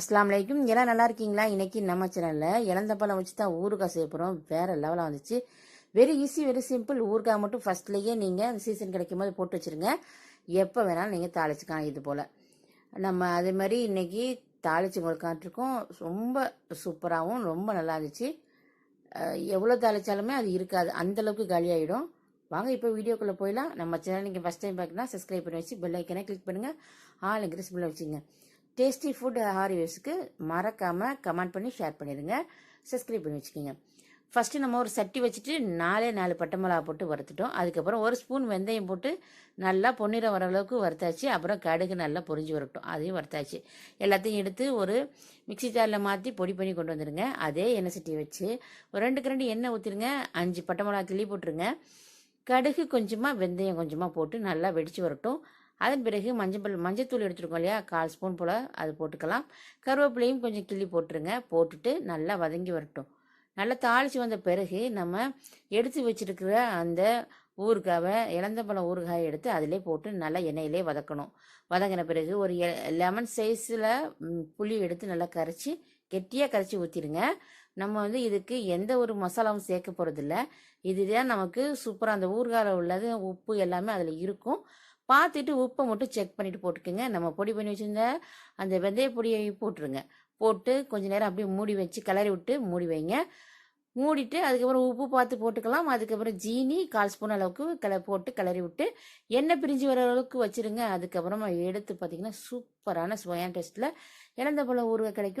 அஸ்லாம் வலைக்கும் எல்லாம் நல்லா இருக்கீங்களா? இன்னைக்கு நம்ம சேனலில் இழந்த பழம் வச்சு தான் ஊறுகாய் செய்ய போகிறோம் வேறு லெவலாக வந்துச்சு. வெரி ஈஸி வெரி சிம்பிள் ஊறுகாய் மட்டும் ஃபஸ்ட்லேயே நீங்கள் அந்த சீசன் கிடைக்கும் போது போட்டு வச்சுருங்க. எப்போ வேணாலும் நீங்கள் தாளிச்சுக்கலாம் இது போல். நம்ம அதே மாதிரி இன்னைக்கு தாளிச்சு உங்களுக்கு காட்டிருக்கோம். ரொம்ப சூப்பராகவும் ரொம்ப நல்லா இருந்துச்சு. எவ்வளோ தாளிச்சாலுமே அது இருக்காது. அந்தளவுக்கு காலியாகிடும் வாங்க இப்போ வீடியோக்குள்ளே போயிடலாம். நம்ம சேனல் நீங்கள் ஃபஸ்ட் டைம் பார்க்கணும் சப்ஸ்கிரைப் பண்ணி வச்சு பெல் ஐக்கனை கிளிக் பண்ணுங்கள் ஆல் சிம்பிளாக பில்லை வச்சுங்க. டேஸ்டி ஃபுட் ஹாரிவேஸ்க்கு மறக்காமல் கமெண்ட் பண்ணி ஷேர் பண்ணிடுங்க சப்ஸ்கிரைப் பண்ணி வச்சுக்கோங்க. ஃபஸ்ட்டு நம்ம ஒரு சட்டி வச்சுட்டு நாலே நாலு பட்டை மிளகா போட்டு வறுத்துட்டோம். அதுக்கப்புறம் ஒரு ஸ்பூன் வெந்தயம் போட்டு நல்லா பொன்னிறம் வர அளவுக்கு வறுத்தாச்சு. அப்புறம் கடுகு நல்லா பொறிஞ்சு வரட்டும். அதையும் வறுத்தாச்சு. எல்லாத்தையும் எடுத்து ஒரு மிக்சி ஜாரில் மாற்றி பொடி பண்ணி கொண்டு வந்துடுங்க அதே எண்ணெய் சட்டியை வச்சு ஒரு ரெண்டு எண்ணெய் ஊற்றிருங்க அஞ்சு பட்டை மிளகா கிள்ளி போட்டுருங்க. கடுகு கொஞ்சமாக வெந்தயம் கொஞ்சமாக போட்டு நல்லா வெடித்து வரட்டும். அதன் பிறகு மஞ்சள் மஞ்சத்தூள் எடுத்துருக்கோம் இல்லையா? கால் ஸ்பூன் போல் அது போட்டுக்கலாம். கருவேப்பிலையும் கொஞ்சம் கிள்ளி போட்டுருங்க. போட்டுட்டு நல்லா வதங்கி வரட்டும். நல்லா தாளித்து வந்த பிறகு நம்ம எடுத்து வச்சிருக்கிற அந்த ஊறுகாவை இளந்தப்பழம் ஊறுகாயை எடுத்து அதிலே போட்டு நல்லா எண்ணெயிலே வதக்கணும். வதங்கின பிறகு ஒரு லெமன் சைஸில் புளி எடுத்து நல்லா கரைச்சி கெட்டியாக கரைச்சி ஊற்றிடுங்க நம்ம வந்து இதுக்கு எந்த ஒரு மசாலாவும் சேர்க்க போகிறதில்ல இதுதான் நமக்கு சூப்பராக அந்த ஊறுகாயில் உள்ளது உப்பு எல்லாமே அதில் இருக்கும். பார்த்துட்டு உப்பை மட்டும் செக் பண்ணிட்டு போட்டுக்கோங்க. நம்ம பொடி பண்ணி வச்சிருந்த அந்த வெந்தய பொடியை போட்டுருங்க. போட்டு கொஞ்ச நேரம் அப்படியே மூடி வச்சு கிளறி விட்டு மூடி வைங்க. மூடிட்டு அதுக்கப்புறம் உப்பு பார்த்து போட்டுக்கலாம். அதுக்கப்புறம் ஜீனி கால் ஸ்பூன் அளவுக்கு கிள போட்டு கிளறி விட்டு எண்ணெய் பிரிஞ்சு வர அளவுக்கு வச்சிருங்க. அதுக்கப்புறமா எடுத்து பார்த்தீங்கன்னா சூப்பரான சுவையான டேஸ்ட்டில் இழந்த பழம் ஊறுகாய் கிடைக்கும்.